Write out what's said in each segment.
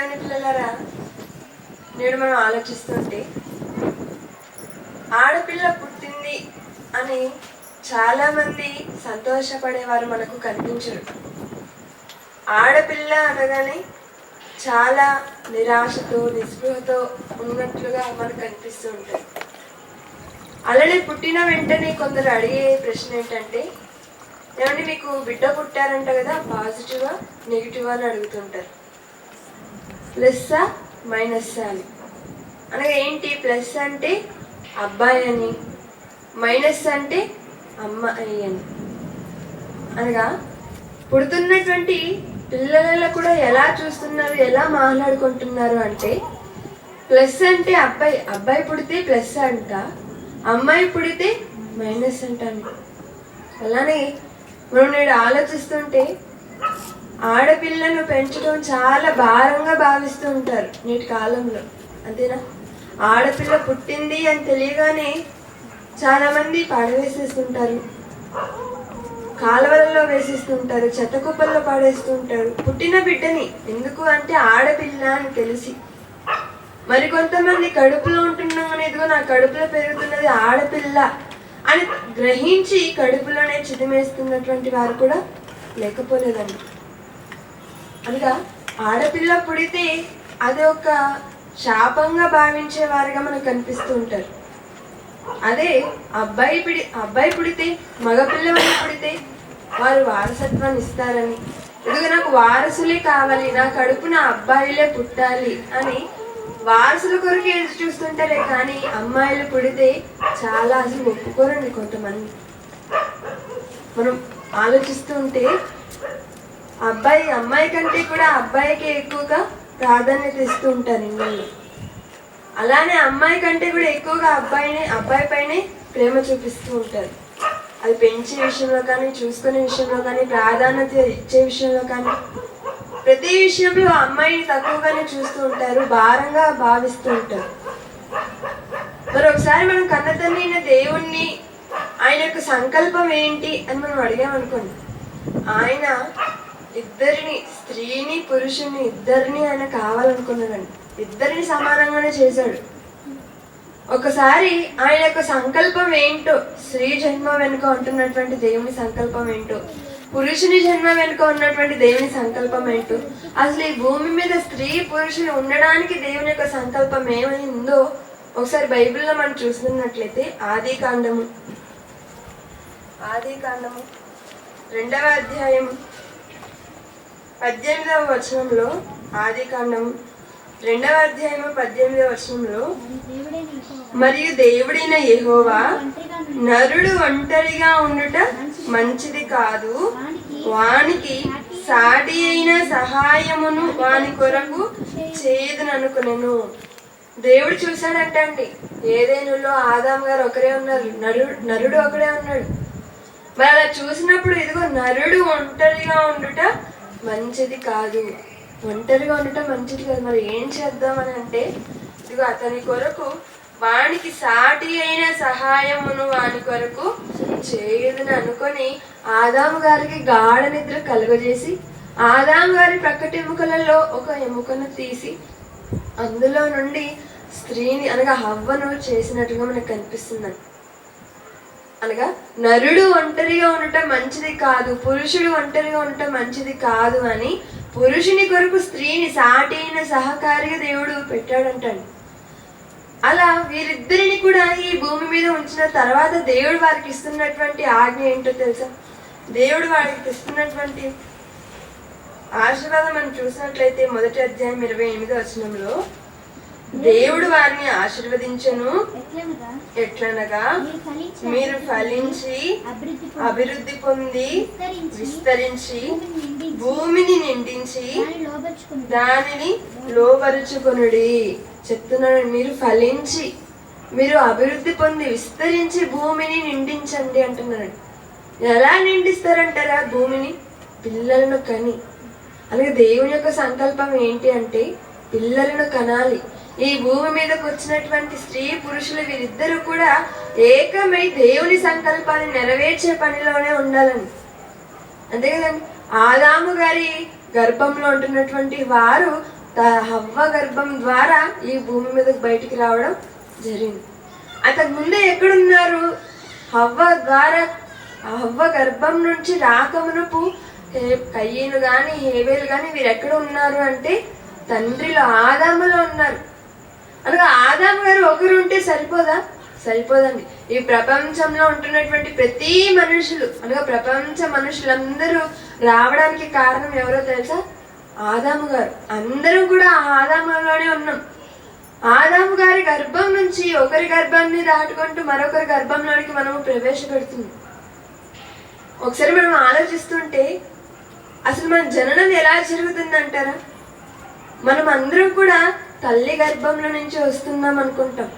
దేవుని పిల్లలరా నేడు మనం ఆలోచిస్తుంటే ఆడపిల్ల పుట్టింది అని చాలామంది సంతోషపడేవారు మనకు కనిపించరు. ఆడపిల్ల అనగానే చాలా నిరాశతో నిస్పృహతో ఉన్నట్లుగా మనకు కనిపిస్తూ ఉంటుంది. అలానే పుట్టిన వెంటనే కొందరు అడిగే ప్రశ్న ఏంటంటే ఏమంటే మీకు బిడ్డ పుట్టారంట కదా పాజిటివా నెగిటివా అని అడుగుతుంటారు. ప్లస్సా మైనస్ అని. అనగా ఏంటి? ప్లస్ అంటే అబ్బాయి అని. మైనస్ అంటే అమ్మాయి అని. అనగా పుడుతున్నటువంటి పిల్లలలో కూడా ఎలా చూస్తున్నారు? ఎలా మాట్లాడుకుంటున్నారు అంటే ప్లస్ అంటే అబ్బాయి అబ్బాయి పుడితే ప్లస్ అంట అమ్మాయి పుడితే మైనస్ అంటాను అలానే మనం నేడు ఆలోచిస్తుంటే ఆడపిల్లను పెంచడం చాలా భారంగా భావిస్తూ ఉంటారు నేటి కాలంలో. అంతేనా? ఆడపిల్ల పుట్టింది అని తెలియగానే చాలామంది పాడవేసేస్తుంటారు పడవేసేస్తుంటారు. కాలువలలో వేసేస్తుంటారు చెత్త కుప్పల్లో పాడేస్తుంటారు. పుట్టిన బిడ్డని ఎందుకు అంటే ఆడపిల్ల అని తెలిసి. మరి కొంతమంది కడుపులో ఉంటున్నాం ఇదిగో నా కడుపులో పెరుగుతున్నది ఆడపిల్ల అని గ్రహించి కడుపులోనే చిదిమేస్తున్నటువంటి వారు కూడా లేకపోలేదండి. అనగా ఆడపిల్ల పుడితే అది ఒక శాపంగా భావించే వారిగా మనకు కనిపిస్తూ ఉంటారు. అదే అబ్బాయి పిడి అబ్బాయి పుడితే మగపిల్లవాడు పుడితే వారు వారసత్వాన్ని ఇస్తారని. ఇదిగో నాకు వారసులే కావాలి నా కడుపున అబ్బాయిలే పుట్టాలి అని వారసుల కొరకు ఎదురు చూస్తుంటారే కానీ అమ్మాయిలు పుడితే చాలా అసలు ఒప్పుకోరండి కొంతమంది. మనం ఆలోచిస్తూ ఉంటే అబ్బాయి అమ్మాయి కంటే కూడా అబ్బాయికి ఎక్కువగా ప్రాధాన్యత ఇస్తూ ఉంటారు ఇళ్ళల్లో అలానే అమ్మాయి కంటే కూడా ఎక్కువగా అబ్బాయిని అబ్బాయి పైనే ప్రేమ చూపిస్తూ ఉంటారు. అది పెంచే విషయంలో కానీ చూసుకునే విషయంలో కానీ ప్రాధాన్యత ఇచ్చే విషయంలో కానీ ప్రతి విషయంలో అమ్మాయిని తక్కువగానే చూస్తూ ఉంటారు భారంగా భావిస్తూ ఉంటారు. మరొకసారి మనం కన్న అయిన దేవుణ్ణి ఆయన యొక్క సంకల్పం ఏంటి అని మనం అడిగామనుకోండి. ఆయన ఇద్దరిని స్త్రీని పురుషుని ఇద్దరిని ఆయన కావాలనుకున్నాడండి ఇద్దరిని సమానంగానే చేశాడు. ఒకసారి ఆయన యొక్క సంకల్పం ఏంటో స్త్రీ జన్మ వెనుక ఉంటున్నటువంటి దేవుని సంకల్పం ఏంటో పురుషుని జన్మ వెనుక ఉన్నటువంటి దేవుని సంకల్పం ఏంటో అసలు ఈ భూమి మీద స్త్రీ పురుషులు ఉండడానికి దేవుని యొక్క సంకల్పం ఏమైందో ఒకసారి బైబిల్లో మనం చూస్తున్నట్లయితే ఆది కాండము ఆది కాండము రెండవ అధ్యాయం పద్దెనిమిదవ వచనంలో ఆది కాండం రెండవ అధ్యాయము పద్దెనిమిదవ వచనంలో మరియు దేవుడైన యహోవా నరుడు ఒంటరిగా ఉండుట మంచిది కాదు. వానికి సాటి అయిన సహాయమును వాని కొరకు చేయదుననుకునేను దేవుడు చూశాడంటండి ఏదేనులో ఆదాం గారు ఒకరే ఉన్నారు నరుడు నరుడు ఒకడే ఉన్నాడు. మరి అలా చూసినప్పుడు ఇదిగో నరుడు ఒంటరిగా ఉండుట మంచిది కాదు. ఒంటరిగా ఉండటం మంచిది కాదు. మరి ఏం చేద్దామని అంటే ఇదిగో అతని కొరకు వానికి సాటి అయిన సహాయమును వాని కొరకు చేయదని అనుకొని ఆదాము గారికి గాఢ నిద్ర కలుగజేసి ఆదాం గారి ప్రక్కటి ఎముకలలో ఒక ఎముకను తీసి అందులో నుండి స్త్రీని అనగా హవ్వను చేసినట్టుగా మనకు కనిపిస్తుందండి. అనగా నరుడు ఒంటరిగా ఉండటం మంచిది కాదు పురుషుడు ఒంటరిగా ఉండటం మంచిది కాదు అని పురుషుని కొరకు స్త్రీని సాటి అయిన సహకారిగా దేవుడు పెట్టాడంటాడు. అలా వీరిద్దరిని కూడా ఈ భూమి మీద ఉంచిన తర్వాత దేవుడు వారికి ఇస్తున్నటువంటి ఆజ్ఞ ఏంటో తెలుసా? దేవుడు వారికి ఇస్తున్నటువంటి ఆశీర్వాదం మనం చూసినట్లయితే మొదటి అధ్యాయం ఇరవై ఎనిమిది వచనంలో దేవుడు వారిని ఆశీర్వదించను. ఎట్లనగా? మీరు ఫలించి అభివృద్ధి పొంది విస్తరించి భూమిని నిండించి దాన్ని లోపరుచుకొనుడి చెప్తున్నాను మీరు ఫలించి మీరు అభివృద్ధి పొంది విస్తరించి భూమిని నిండించండి అంటున్నాడు. ఎలా నిండిస్తారంటారా భూమిని? పిల్లలను కని. అలాగే దేవుని యొక్క సంకల్పం ఏంటి అంటే పిల్లలను కనాలి. ఈ భూమి మీదకు వచ్చినటువంటి స్త్రీ పురుషులు వీరిద్దరూ కూడా ఏకమై దేవుని సంకల్పాన్ని నెరవేర్చే పనిలోనే ఉండాలని. అంతే కదండి? ఆదాము గారి గర్భంలో ఉంటున్నటువంటి వారు త- హవ్వ గర్భం ద్వారా ఈ భూమి మీదకు బయటికి రావడం జరిగింది. అంతకు ముందే ఎక్కడున్నారు? హవ్వ ద్వారా హవ్వ గర్భం నుంచి రాకమునపు హే- కయ్యను కానీ హేవేలు కానీ వీరు ఎక్కడ ఉన్నారు అంటే తండ్రిలో ఆదాములో ఉన్నారు. అనగా ఆదాం గారు ఒకరు ఉంటే సరిపోదా? సరిపోదండి. ఈ ప్రపంచంలో ఉంటున్నటువంటి ప్రతి మనుషులు అనగా ప్రపంచ మనుషులందరూ రావడానికి కారణం ఎవరో తెలుసా? ఆదాము గారు. అందరం కూడా ఆదాములోనే ఉన్నాం. ఆదాము గారి గర్భం నుంచి ఒకరి గర్భాన్ని దాటుకుంటూ మరొకరి గర్భంలోనికి మనము ప్రవేశపెడుతుంది ఒకసారి మనం ఆలోచిస్తుంటే అసలు మన జననం ఎలా జరుగుతుంది అంటారా మనం అందరం కూడా తల్లి గర్భంలో నుంచి వస్తున్నాం అనుకుంటాం.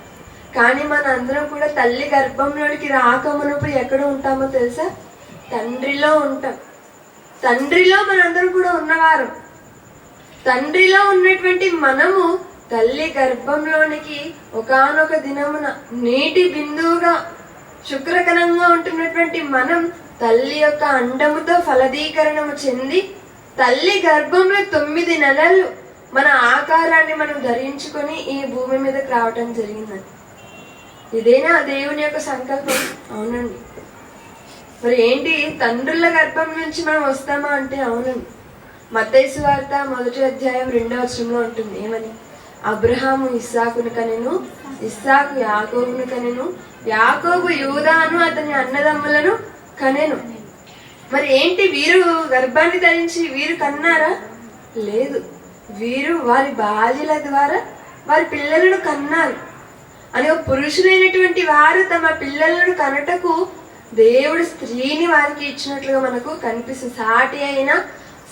కానీ మన అందరం కూడా తల్లి గర్భంలోనికి రాకమునప్పుడు ఎక్కడ ఉంటామో తెలుసా? తండ్రిలో ఉంటాం. తండ్రిలో మనందరం కూడా ఉన్నవారు. తండ్రిలో ఉన్నటువంటి మనము తల్లి గర్భంలోనికి ఒకానొక దినమున నీటి బిందువుగా శుక్రకణంగా ఉంటున్నటువంటి మనం తల్లి యొక్క అండముతో ఫలదీకరణము చెంది తల్లి గర్భంలో తొమ్మిది నెలలు మన ఆకారాన్ని మనం ధరించుకొని ఈ భూమి మీదకి రావటం జరిగిందండి ఇదేనా దేవుని యొక్క సంకల్పం? అవునండి. మరి ఏంటి? తండ్రుల గర్భం నుంచి మనం వస్తామా అంటే అవునండి. మతేసు వార్త మొదటి అధ్యాయం రెండవ వచనంలో ఉంటుంది. ఏమని? అబ్రహాము ఇస్సాకును కనెను ఇస్సాకు యాకోబును కనెను యాకోబు యూదాను అతని అన్నదమ్ములను కనెను. మరి ఏంటి? వీరు గర్భాన్ని ధరించి వీరు కన్నారా? లేదు. వీరు వారి భార్యల ద్వారా వారి పిల్లలను కన్నారు. అని ఒక పురుషులైనటువంటి వారు తమ పిల్లలను కనటకు దేవుడు స్త్రీని వారికి ఇచ్చినట్లుగా మనకు కనిపిస్తుంది. సాటి అయిన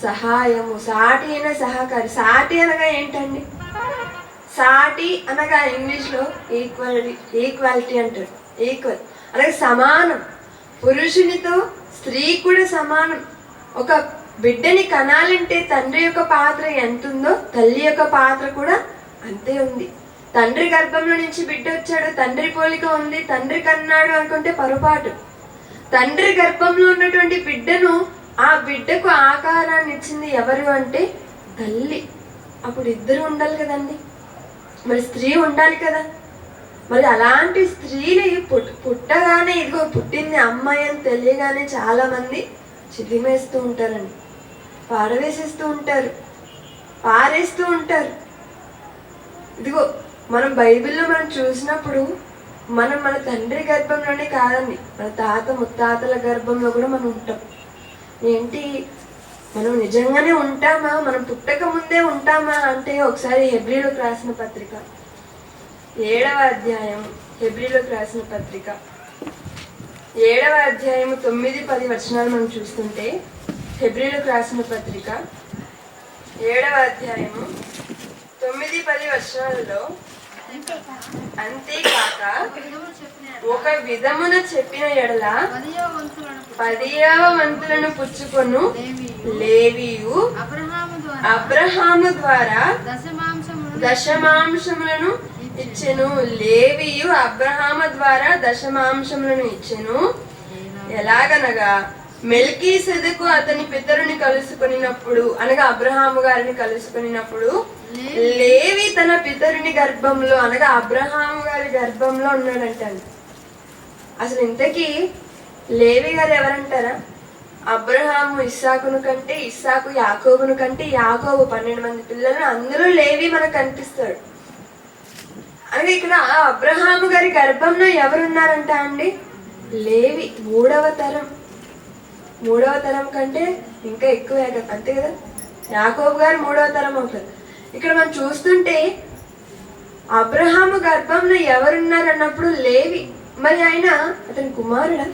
సహాయము సాటి అయిన సహకారి. సాటి అనగా ఏంటండి? సాటి అనగా ఇంగ్లీష్లో ఈక్వాలిటీ ఈక్వాలిటీ అంటారు. ఈక్వల్ అనగా సమానం. పురుషునితో స్త్రీ కూడా సమానం. ఒక బిడ్డని కనాలంటే తండ్రి యొక్క పాత్ర ఎంత ఉందో తల్లి యొక్క పాత్ర కూడా అంతే ఉంది. తండ్రి గర్భంలో నుంచి బిడ్డ వచ్చాడు తండ్రి పోలిక ఉంది తండ్రి కన్నాడు అనుకుంటే పొరపాటు. తండ్రి గర్భంలో ఉన్నటువంటి బిడ్డను ఆ బిడ్డకు ఆకారాన్ని ఇచ్చింది ఎవరు అంటే తల్లి. అప్పుడు ఇద్దరు ఉండాలి కదండి. మరి స్త్రీ ఉండాలి కదా. మరి అలాంటి స్త్రీని పుట్ పుట్టగానే ఇదిగో పుట్టింది అమ్మాయి అని తెలియగానే చాలామంది చిదిమేస్తూ ఉంటారండి. పారవేసేస్తూ ఉంటారు. పారేస్తూ ఉంటారు. ఇదిగో మనం బైబిల్లో మనం చూసినప్పుడు మనం మన తండ్రి గర్భంలోనే కాదండి మన తాత ముత్తాతల గర్భంలో కూడా మనం ఉంటాం. ఏంటి? మనం నిజంగానే ఉంటామా? మనం పుట్టక ముందే ఉంటామా అంటే ఒకసారి హెబ్రిలోకి రాసిన పత్రిక. ఏడవ అధ్యాయం హెబ్రిలోకి రాసిన పత్రిక. ఏడవ అధ్యాయం తొమ్మిది పది వచనాలు మనం చూస్తుంటే హెబ్రిలోకి రాసిన పత్రిక ఏడవ అధ్యాయము తొమ్మిది పది వచనాలలో అంతేకాక ఒక విధమున చెప్పిన ఎడల పదియవ వంతులను పుచ్చుకొను లేవియు అబ్రహాము ద్వారా దశమాంశములను ఇచ్చెను. లేవియు అబ్రహాము ద్వారా దశమాంశములను ఇచ్చెను. ఎలాగనగా మెల్కీ సెదకు అతని పితరుని కలుసుకొనినప్పుడు అనగా అబ్రహాము గారిని కలుసుకొనినప్పుడు లేవి. తన పితరుని గర్భంలో అనగా అబ్రహాము గారి గర్భంలో ఉన్నాడంటాడు. అసలు ఇంతకీ లేవి గారు ఎవరంటారా? అబ్రహాము ఇస్సాకును కంటే ఇస్సాకు యాకోబును కంటే యాకోబు పన్నెండు మంది పిల్లలు అందరూ లేవి మనకు కనిపిస్తాడు. అనగా ఇక్కడ అబ్రహాము గారి గర్భంలో ఎవరున్నారంట అండి? లేవి మూడవ తరం. మూడవ తరం కంటే ఇంకా ఎక్కువ అంతే కదా? యాకోబు గారు మూడవ తరం అవుతుంది ఇక్కడ మనం చూస్తుంటే అబ్రహాము గర్భంలో ఎవరున్నారు అన్నప్పుడు లేవి మరి ఆయన అతని కుమారుడా?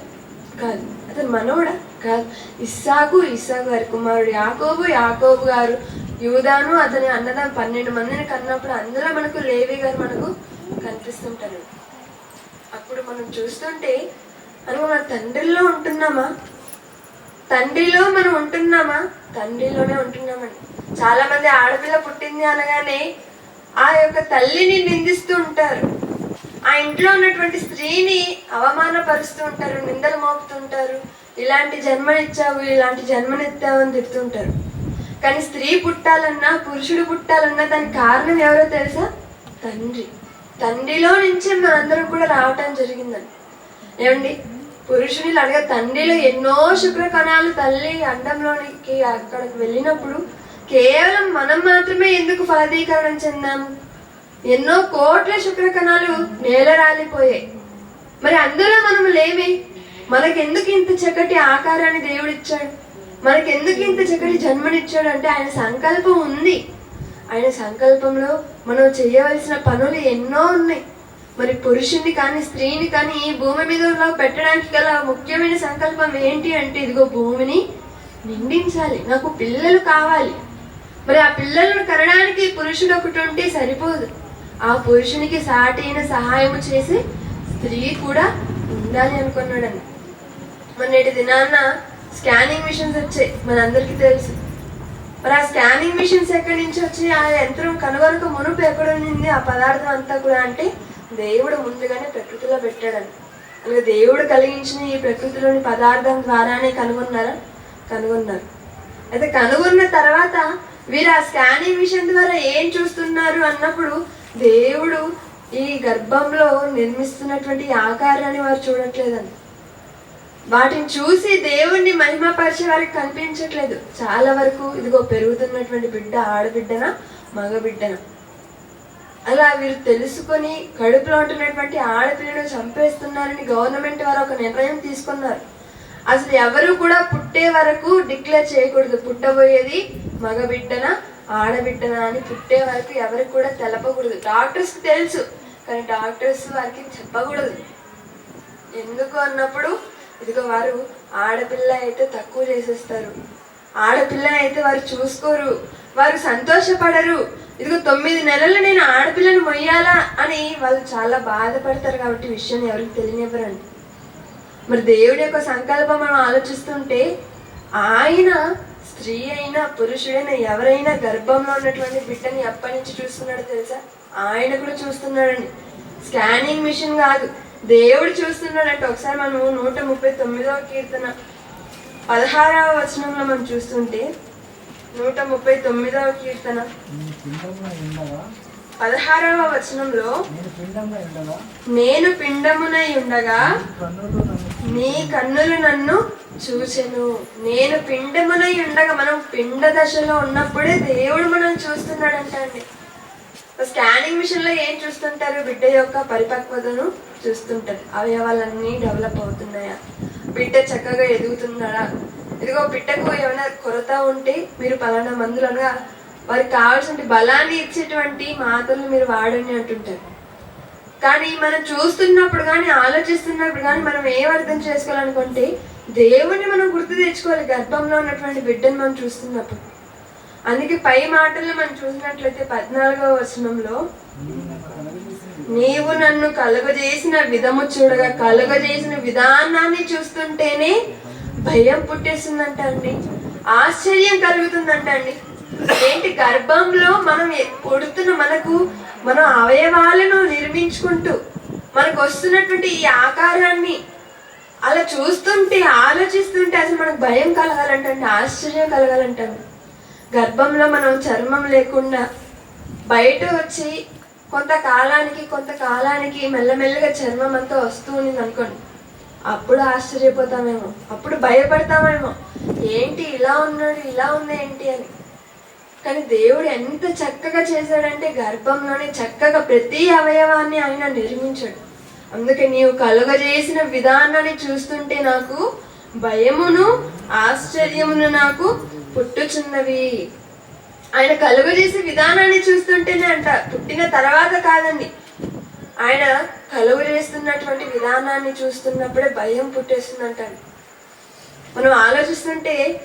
కాదు అతని మనవడా? కాదు ఇస్సాకు ఇస్సాకు గారి కుమారుడు. యాకోబు యాకోబు గారు యూదాను అతని అన్నదాం పన్నెండు మందిని కన్నప్పుడు అందులో మనకు లేవి గారు మనకు కనిపిస్తుంటారు. అప్పుడు మనం చూస్తుంటే మనం మన తండ్రిలో ఉంటున్నామా? తండ్రిలో మనం ఉంటున్నామా? తండ్రిలోనే ఉంటున్నామండి చాలా మంది ఆడపిల్ల పుట్టింది అనగానే ఆ యొక్క తల్లిని నిందిస్తూ ఉంటారు. ఆ ఇంట్లో ఉన్నటువంటి స్త్రీని అవమానపరుస్తూ ఉంటారు నిందలు మోపుతుంటారు ఇలాంటి జన్మనిచ్చావు ఇలాంటి జన్మనిచ్చావు అని తిడుతుంటారు. కానీ స్త్రీ పుట్టాలన్నా పురుషుడు పుట్టాలన్నా దానికి కారణం ఎవరో తెలుసా? తండ్రి. తండ్రిలో నుంచే మనందరం కూడా రావటం జరిగిందండి. ఏమండి? పురుషుని అడగ తండ్రిలో ఎన్నో శుక్ర కణాలు తల్లి అండంలోనికి అక్కడికి వెళ్ళినప్పుడు కేవలం మనం మాత్రమే ఎందుకు ఫలదీకరణం చెందాము ఎన్నో కోట్ల శుక్ర కణాలు నేల రాలిపోయాయి. మరి అందులో మనం లేమే? మనకెందుకు ఇంత చక్కటి ఆకారాన్ని దేవుడిచ్చాడు? మనకెందుకు ఇంత చక్కటి జన్మనిచ్చాడు? అంటే ఆయన సంకల్పం ఉంది. ఆయన సంకల్పంలో మనం చేయవలసిన పనులు ఎన్నో ఉన్నాయి. మరి పురుషుని కానీ స్త్రీని కానీ ఈ భూమి మీద పెట్టడానికి గల ముఖ్యమైన సంకల్పం ఏంటి అంటే ఇదిగో భూమిని నిండించాలి. నాకు పిల్లలు కావాలి. మరి ఆ పిల్లలను కనడానికి పురుషుడు ఒకటి ఉంటే సరిపోదు. ఆ పురుషునికి సాటి అయిన సహాయం చేసి స్త్రీ కూడా ఉండాలి అనుకున్నాడని. మొన్నటి నేటి దినాన్న స్కానింగ్ మిషన్స్ వచ్చాయి. మనందరికీ తెలుసు. మరి ఆ స్కానింగ్ మిషన్స్ ఎక్కడి నుంచి వచ్చి ఆ యంత్రం కనుగొనక మునుపు ఎక్కడ ఉండింది? ఆ పదార్థం అంతా కూడా అంటే దేవుడు ముందుగానే ప్రకృతిలో పెట్టాడని. అలాగే దేవుడు కలిగించిన ఈ ప్రకృతిలోని పదార్థం ద్వారానే కనుగొన్నారా? కనుగొన్నారు. అయితే కనుగొన్న తర్వాత వీరు ఆ స్కానింగ్ మిషన్ ద్వారా ఏం చూస్తున్నారు అన్నప్పుడు దేవుడు ఈ గర్భంలో నిర్మిస్తున్నటువంటి ఆకారాన్ని వారు చూడట్లేదండి. వాటిని చూసి దేవుణ్ణి మహిమపరిచే వారికి కనిపించట్లేదు. చాలా వరకు ఇదిగో పెరుగుతున్నటువంటి బిడ్డ ఆడబిడ్డన మగబిడ్డన? అలా వీరు తెలుసుకొని కడుపులో ఉంటున్నటువంటి ఆడపిల్లను చంపేస్తున్నారని గవర్నమెంట్ వారు ఒక నిర్ణయం తీసుకున్నారు. అసలు ఎవరు కూడా పుట్టే వరకు డిక్లేర్ చేయకూడదు. పుట్టబోయేది మగబిడ్డన ఆడబిడ్డన అని పుట్టే వరకు ఎవరికి కూడా తెలపకూడదు. డాక్టర్స్కి తెలుసు కానీ డాక్టర్స్ వారికి చెప్పకూడదు. ఎందుకు అన్నప్పుడు ఇదిగో వారు ఆడపిల్ల అయితే తక్కువ చేసేస్తారు. ఆడపిల్ల అయితే వారు చూసుకోరు. వారు సంతోషపడరు. ఇదిగో తొమ్మిది నెలలు నేను ఆడపిల్లను మొయ్యాలా అని వాళ్ళు చాలా బాధపడతారు కాబట్టి విషయం ఎవరికి తెలియనివ్వరండి. మరి దేవుడి యొక్క సంకల్పం మనం ఆలోచిస్తుంటే ఆయన స్త్రీ అయినా పురుషుడైనా ఎవరైనా గర్భంలో ఉన్నటువంటి బిడ్డని ఎప్పటి నుంచి చూస్తున్నాడో తెలుసా? ఆయన కూడా చూస్తున్నాడండి. స్కానింగ్ మిషన్ కాదు. దేవుడు చూస్తున్నాడంటే. ఒకసారి మనము నూట ముప్పై తొమ్మిదవ కీర్తన పదహారవ వచనంలో మనం చూస్తుంటే నూట ముప్పై తొమ్మిదవ కీర్తన పదహారవ వచనంలో నేను పిండమునై ఉండగా నీ కన్నులు నన్ను చూచెను. నేను పిండమునై ఉండగా మనం పిండ దశలో ఉన్నప్పుడే దేవుడు మనం చూస్తున్నాడంట అండి. స్కానింగ్ మిషన్లో ఏం చూస్తుంటారు బిడ్డ యొక్క పరిపక్వతను? చూస్తుంటారు అవయవాలన్నీ డెవలప్ అవుతున్నాయా? బిడ్డ చక్కగా ఎదుగుతున్నాడా? ఇదిగో బిడ్డకు ఏమైనా కొరత ఉంటే మీరు పలానా మందులు అనగా వారికి కావాల్సిన బలాన్ని ఇచ్చేటువంటి మాటలు మీరు వాడండి అంటుంటారు. కానీ మనం చూస్తున్నప్పుడు కానీ ఆలోచిస్తున్నప్పుడు కానీ మనం ఏం అర్థం చేసుకోవాలనుకుంటే దేవుణ్ణి మనం గుర్తు తెచ్చుకోవాలి. గర్భంలో ఉన్నటువంటి బిడ్డను మనం చూస్తున్నప్పుడు. అందుకే పై మాటలు మనం చూసినట్లయితే పద్నాలుగవ వచనంలో నీవు నన్ను కలుగజేసిన విధము చూడగా కలుగజేసిన విధానాన్ని చూస్తుంటేనే భయం పుట్టేస్తుందంట అండి. ఆశ్చర్యం కలుగుతుందంట అండి. ఏంటి గర్భంలో మనం పుడుతున్న మనకు మన అవయవాలను నిర్మించుకుంటూ మనకు వస్తున్నటువంటి ఈ ఆకారాన్ని అలా చూస్తుంటే ఆలోచిస్తుంటే అసలు మనకు భయం కలగాలంటండి ఆశ్చర్యం కలగాలంటండి గర్భంలో మనం చర్మం లేకుండా బయట వచ్చి కొంతకాలానికి కొంతకాలానికి మెల్లమెల్లగా చర్మం అంతా వస్తూ ఉంది అనుకోండి. అప్పుడు ఆశ్చర్యపోతామేమో అప్పుడు భయపడతామేమో. ఏంటి ఇలా ఉన్నాడు ఇలా ఉంది ఏంటి అని. కానీ దేవుడు ఎంత చక్కగా చేశాడంటే గర్భంలోనే చక్కగా ప్రతి అవయవాన్ని ఆయన నిర్మించాడు. అందుకే నీవు కలుగజేసిన విధానాన్ని చూస్తుంటే నాకు భయమును ఆశ్చర్యమును నాకు పుట్టుచున్నవి. ఆయన కలుగజేసే విధానాన్ని చూస్తుంటేనే అంట. పుట్టిన తర్వాత కాదండి. ఆయన కలుగు చేస్తున్నటువంటి విధానాన్ని చూస్తున్నప్పుడే భయం పుట్టేస్తుందంట మనం ఆలోచిస్తుంటే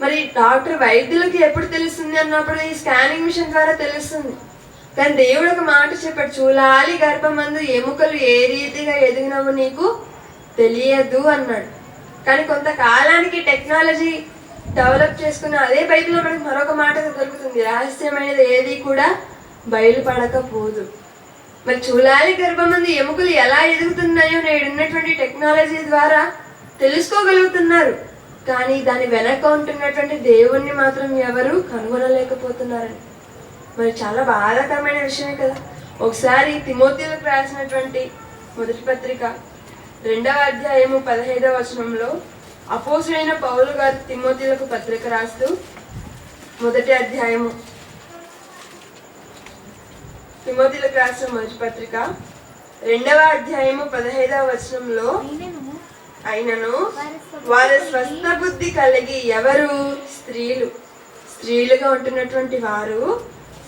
మరి డాక్టర్ వైద్యులకి ఎప్పుడు తెలుస్తుంది అన్నప్పుడు ఈ స్కానింగ్ మిషన్ ద్వారా తెలుస్తుంది. కానీ దేవుడు ఒక మాట చెప్పాడు చూలాలి గర్భమందు ఎముకలు ఏ రీతిగా ఎదిగినవు నీకు తెలియదు అన్నాడు. కానీ కొంతకాలానికి టెక్నాలజీ డెవలప్ చేసుకున్న అదే బైబిల్లో మనకు మరొక మాట దొరుకుతుంది. రహస్యమైనది ఏది కూడా బయలుపడకపోదు. మరి చూలాలి గర్భమంది ఎముకలు ఎలా ఎదుగుతున్నాయో నేడు ఉన్నటువంటి టెక్నాలజీ ద్వారా తెలుసుకోగలుగుతున్నారు. కానీ దాని వెనక ఉంటున్నటువంటి దేవుణ్ణి మాత్రం ఎవరు కనుగొనలేకపోతున్నారని మరి చాలా బాధాకరమైన విషయమే కదా. ఒకసారి తిమోతిలకు రాసినటువంటి మొదటి పత్రిక రెండవ అధ్యాయము పదహైదవ వచనంలో అపోసుడైన పౌలు గారు తిమోతిలకు పత్రిక రాస్తూ మొదటి అధ్యాయము. తిమోతిలకు రాసిన మొదటి పత్రిక రెండవ అధ్యాయము పదహైదవ వచనంలో అయినను అయినను వారి స్వస్థ బుద్ధి కలిగి ఎవరు? స్త్రీలు. స్త్రీలుగా ఉంటున్నటువంటి వారు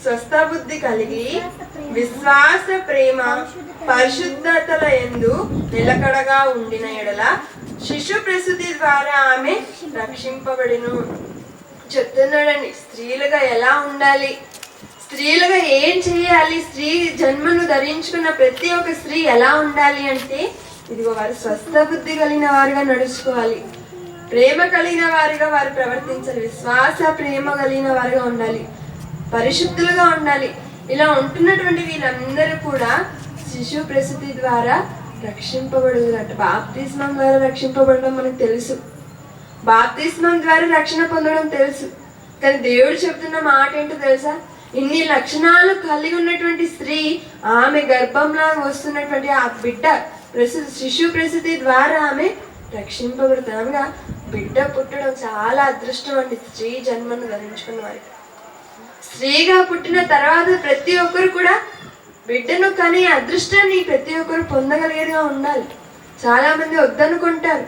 స్వస్థ బుద్ధి కలిగి విశ్వాస ప్రేమ పరిశుద్ధతల ఎందు నిలకడగా ఉండిన ఎడల శిశు ప్రసూతి ద్వారా ఆమె రక్షింపబడిను. చెప్తున్నాడండి స్త్రీలుగా ఎలా ఉండాలి? స్త్రీలుగా ఏం చేయాలి? స్త్రీ జన్మను ధరించుకున్న ప్రతి ఒక్క స్త్రీ ఎలా ఉండాలి అంటే ఇదిగో వారు స్వస్థ బుద్ధి కలిగిన వారుగా నడుచుకోవాలి. ప్రేమ కలిగిన వారుగా వారు ప్రవర్తించాలి. విశ్వాస ప్రేమ కలిగిన వారుగా ఉండాలి. పరిశుద్ధులుగా ఉండాలి. ఇలా ఉంటున్నటువంటి వీళ్ళందరూ కూడా శిశు ప్రసూతి ద్వారా రక్షింపబడుదురట. బాప్తిస్మం ద్వారా రక్షింపబడడం మనకు తెలుసు. బాప్తిస్మం ద్వారా రక్షణ పొందడం తెలుసు. కానీ దేవుడు చెప్తున్న మాట ఏంటో తెలుసా? ఇన్ని లక్షణాలు కలిగి ఉన్నటువంటి స్త్రీ ఆమె గర్భంలో వస్తున్నటువంటి ఆ బిడ్డ ప్రసూతి శిశు ప్రసూతి ద్వారా ఆమె రక్షింపబడుతుంది. బిడ్డ పుట్టడం చాలా అదృష్టం అండి. స్త్రీ జన్మను ధరించుకున్న వారికి. స్త్రీగా పుట్టిన తర్వాత ప్రతి ఒక్కరు కూడా బిడ్డను కనే అదృష్టాన్ని ప్రతి ఒక్కరు పొందగలిగేదిగా ఉండాలి. చాలామంది వద్దనుకుంటారు.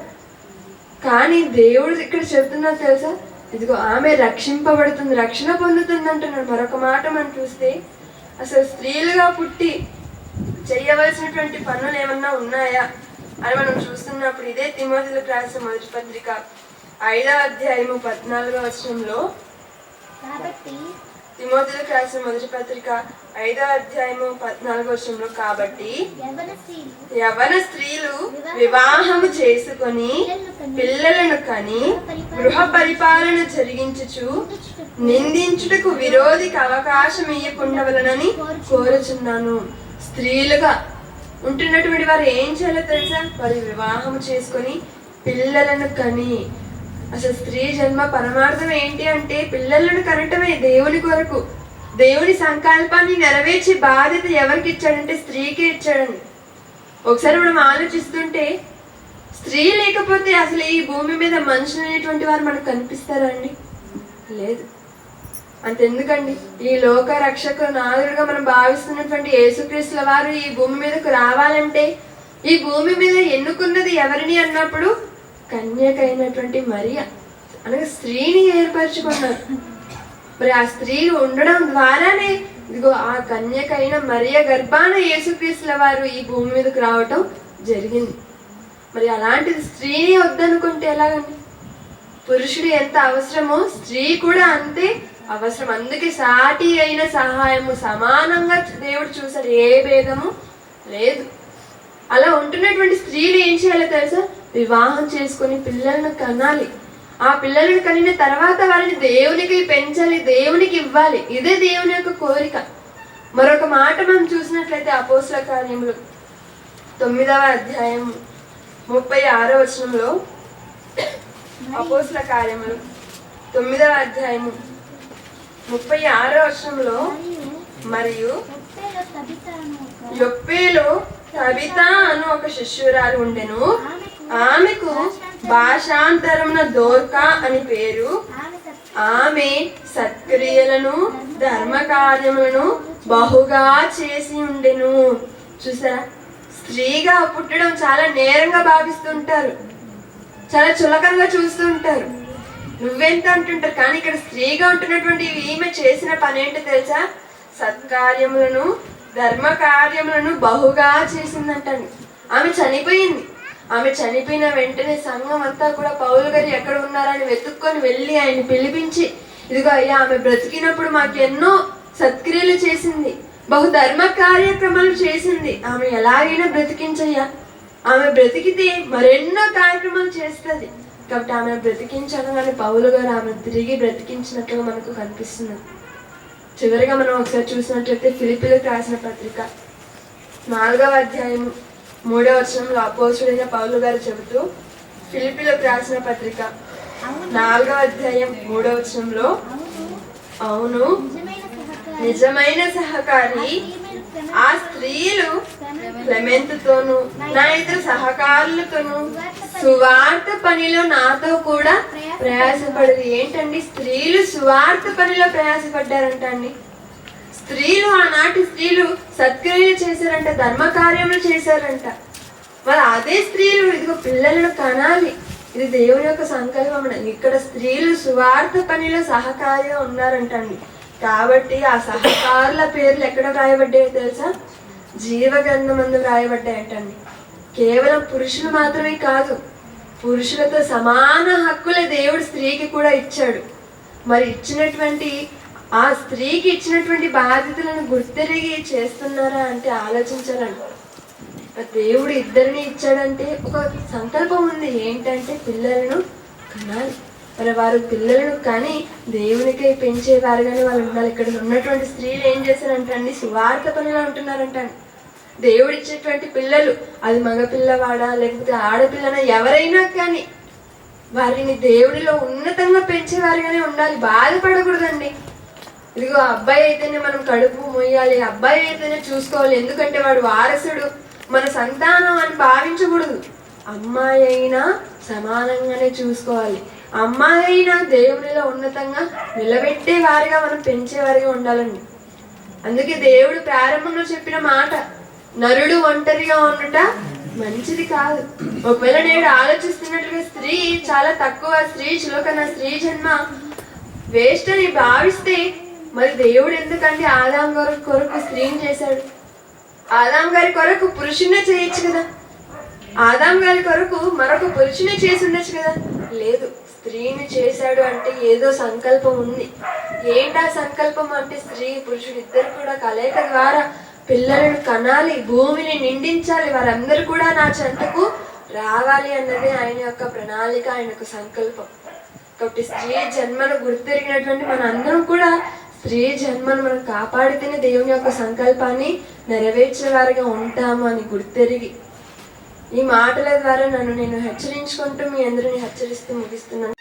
కానీ దేవుడు ఇక్కడ చెప్తున్నా తెలుసా? ఇదిగో ఆమె రక్షింపబడుతుంది రక్షణ పొందుతుంది అంటున్నాడు మరొక మాట మనం చూస్తే అసలు స్త్రీలుగా పుట్టి చేయవలసినటువంటి పనులు ఏమన్నా ఉన్నాయా? అని మనం చూస్తున్నప్పుడు ఇదే తిమోతిలకు రాసిన మొదటి పత్రిక ఐదవ అధ్యాయము పద్నాలుగో వచనంలో కాబట్టి తిమోతిలకు రాసిన మొదటి పత్రిక ఐదవ అధ్యాయము పద్నాలుగో వచనంలో కాబట్టి యవన స్త్రీలు యవన స్త్రీలు వివాహము చేసుకొని పిల్లలను కని గృహ పరిపాలన జరిగించుచు నిందించుటకు విరోధికి అవకాశం ఇయ్యకుండవలనని కోరుచున్నాను. స్త్రీలుగా ఉంటున్నటువంటి వారు ఏం చేయాలో తెలుసా? వారి వివాహం చేసుకొని పిల్లలను కని అసలు స్త్రీ జన్మ పరమార్థం ఏంటి అంటే పిల్లలను కనటమే దేవుని కొరకు. దేవుని సంకల్పాన్ని నెరవేర్చే బాధ్యత ఎవరికి ఇచ్చాడంటే స్త్రీకే ఇచ్చాడండి. ఒకసారి మనం ఆలోచిస్తుంటే స్త్రీ లేకపోతే అసలు ఈ భూమి మీద మనుషులు అనేటువంటి వారు మనకు కనిపిస్తారా అండి? లేదు. అంతెందుకండి? ఈ లోక రక్షక నాదుడుగా మనం భావిస్తున్నటువంటి యేసుక్రీస్తుల వారు ఈ భూమి మీదకు రావాలంటే ఈ భూమి మీద ఎన్నుకున్నది ఎవరిని అన్నప్పుడు కన్యక అయినటువంటి మరియ. అనగా స్త్రీని ఏర్పరచుకున్నారు మరి ఆ స్త్రీ ఉండడం ద్వారానే ఇదిగో ఆ కన్యకైన మరియ గర్భాన యేసుక్రీస్తుల వారు ఈ భూమి మీదకు రావటం జరిగింది. మరి అలాంటిది స్త్రీని వద్దనుకుంటే ఎలాగండి? పురుషుడు ఎంత అవసరమో స్త్రీ కూడా అంతే అవసరం. అందుకే సాటి అయిన సహాయము సమానంగా దేవుడు చూసాడు ఏ భేదము లేదు. అలా ఉంటున్నటువంటి స్త్రీలు ఏం చేయాలో తెలుసా? వివాహం చేసుకొని పిల్లలను కనాలి. ఆ పిల్లలను కనిన తర్వాత వారిని దేవునికి పెంచాలి దేవునికి ఇవ్వాలి. ఇదే దేవుని యొక్క కోరిక. మరొక మాట మనం చూసినట్లయితే అపోస్ల కార్యములు తొమ్మిదవ అధ్యాయం ముప్పై ఆరో వచనంలో అపోస్ల కార్యములు తొమ్మిదవ అధ్యాయము ముప్పై ఆరో వచనంలో మరియు యొప్పేలో కవిత అను ఒక శిష్యురాలు ఉండెను. ఆమెకు భాషాంతరమున దోర్కా అని పేరు. ఆమె సత్క్రియలను ధర్మ కార్యములను బహుగా చేసి ఉండెను. చూసారా? స్త్రీగా పుట్టడం చాలా నేరంగా భావిస్తుంటారు. చాలా చులకనగా చూస్తుంటారు. నువ్వెంత అంటుంటారు? కానీ ఇక్కడ స్త్రీగా ఉంటున్నటువంటి ఈమె చేసిన పని ఏంటో తెలుసా? సత్కార్యములను ధర్మ కార్యములను బహుగా చేసిందంటాను ఆమె చనిపోయింది. ఆమె చనిపోయిన వెంటనే సంఘం అంతా కూడా పౌలు గారు ఎక్కడ ఉన్నారని వెతుక్కొని వెళ్ళి ఆయన పిలిపించి ఇదిగో అయ్యా ఆమె బ్రతికినప్పుడు మాకు ఎన్నో సత్క్రియలు చేసింది బహుధర్మ కార్యక్రమాలు చేసింది. ఆమె ఎలాగైనా బ్రతికించయ్యా. ఆమె బ్రతికితే మరెన్నో కార్యక్రమాలు చేస్తుంది. కాబట్టి ఆమె బ్రతికించడం అని పౌలు గారు ఆమె తిరిగి బ్రతికించినట్లుగా మనకు కనిపిస్తుంది. చివరిగా మనం ఒకసారి చూసినట్లయితే ఫిలిపిలకు రాసిన పత్రిక నాలుగవ అధ్యాయము మూడో వచనంలో అపోసుడైన పౌలు గారు చెబుతూ ఫిలిపిలకు రాసిన పత్రిక నాలుగో అధ్యాయం మూడో వచనంలో అవును నిజమైన సహకారి ఆ ఆ స్త్రీలు క్లెమెంతుతోను నా ఇద్దరు సహకారులతోను సువార్త పనిలో నాతో కూడా ప్రయాసపడదు ఏంటండి? స్త్రీలు సువార్త పనిలో ప్రయాసపడ్డారంట అండి? స్త్రీలు ఆనాటి స్త్రీలు సత్క్రియలు చేశారంట ధర్మ కార్యములు చేశారంట. మరి అదే స్త్రీలు ఇదిగో పిల్లలను కనాలి. ఇది దేవుని యొక్క సంకల్పం ఇక్కడ స్త్రీలు సువార్త పనిలో సహకారిగా ఉన్నారంటండి. కాబట్టి ఆ సహకారుల పేర్లు ఎక్కడ వ్రాయబడ్డాయో తెలుసా? జీవగంధమందు వ్రాయబడ్డాయటండి. కేవలం పురుషులు మాత్రమే కాదు పురుషులతో సమాన హక్కుల దేవుడు స్త్రీకి కూడా ఇచ్చాడు. మరి ఇచ్చినటువంటి ఆ స్త్రీకి ఇచ్చినటువంటి బాధ్యతలను గుర్తెరిగి చేస్తున్నారా అంటే ఆలోచించాలండి. దేవుడు ఇద్దరిని ఇచ్చాడంటే ఒక సంకల్పం ఉంది. ఏంటంటే పిల్లలను కనాలి. మరి వారు పిల్లలను కానీ దేవునికై పెంచేవారుగానే వాళ్ళు ఉండాలి. ఇక్కడ ఉన్నటువంటి స్త్రీలు ఏం చేశారంటండి సువార్త పనిలో ఉంటున్నారంట దేవుడు ఇచ్చేటువంటి పిల్లలు అది మగ పిల్లవాడా లేకపోతే ఆడపిల్లనా ఎవరైనా కానీ వారిని దేవుడిలో ఉన్నతంగా పెంచేవారుగానే ఉండాలి. బాధపడకూడదండి. ఇదిగో అబ్బాయి అయితేనే మనం కడుపు మొయ్యాలి. అబ్బాయి అయితేనే చూసుకోవాలి. ఎందుకంటే వాడు వారసుడు. మన సంతానం అని భావించకూడదు. అమ్మాయి అయినా సమానంగానే చూసుకోవాలి. అమ్మాయి అయినా దేవునిలో ఉన్నతంగా నిలబెట్టే వారిగా మనం పెంచేవారిగా ఉండాలండి. అందుకే దేవుడు ప్రారంభంలో చెప్పిన మాట నరుడు ఒంటరిగా ఉండట మంచిది కాదు. ఒకవేళ నేడు ఆలోచిస్తున్నట్లుగా స్త్రీ చాలా తక్కువ స్త్రీ చులకన స్త్రీ జన్మ వేస్ట్ అని భావిస్తే మరి దేవుడు ఎందుకంటే ఆదాం గారి కొరకు స్త్రీని చేశాడు? ఆదాం గారి కొరకు పురుషుణ్ణే చేయొచ్చు కదా. ఆదాం గారి కొరకు మరొక పురుషుని చేసి ఉండొచ్చు కదా. లేదు స్త్రీని చేశాడు అంటే ఏదో సంకల్పం ఉంది. ఏంటా సంకల్పం అంటే స్త్రీ పురుషుడు ఇద్దరు కూడా కలయిక ద్వారా పిల్లలను కనాలి భూమిని నిండించాలి వారందరూ కూడా నా చెంతకు రావాలి అన్నది ఆయన యొక్క ప్రణాళిక ఆయన యొక్క సంకల్పం. కాబట్టి స్త్రీ జన్మను గుర్తెరిగినటువంటి మన అందరం కూడా స్త్రీ జన్మను మనం కాపాడితేనే దేవుని యొక్క సంకల్పాన్ని నెరవేర్చే వారిగా ఉంటాము అని గుర్తెరిగి ఈ మాటల ద్వారా నన్ను నేను హెచ్చరించుకుంటూ మీ అందరిని హెచ్చరిస్తూ ముగిస్తున్నాను.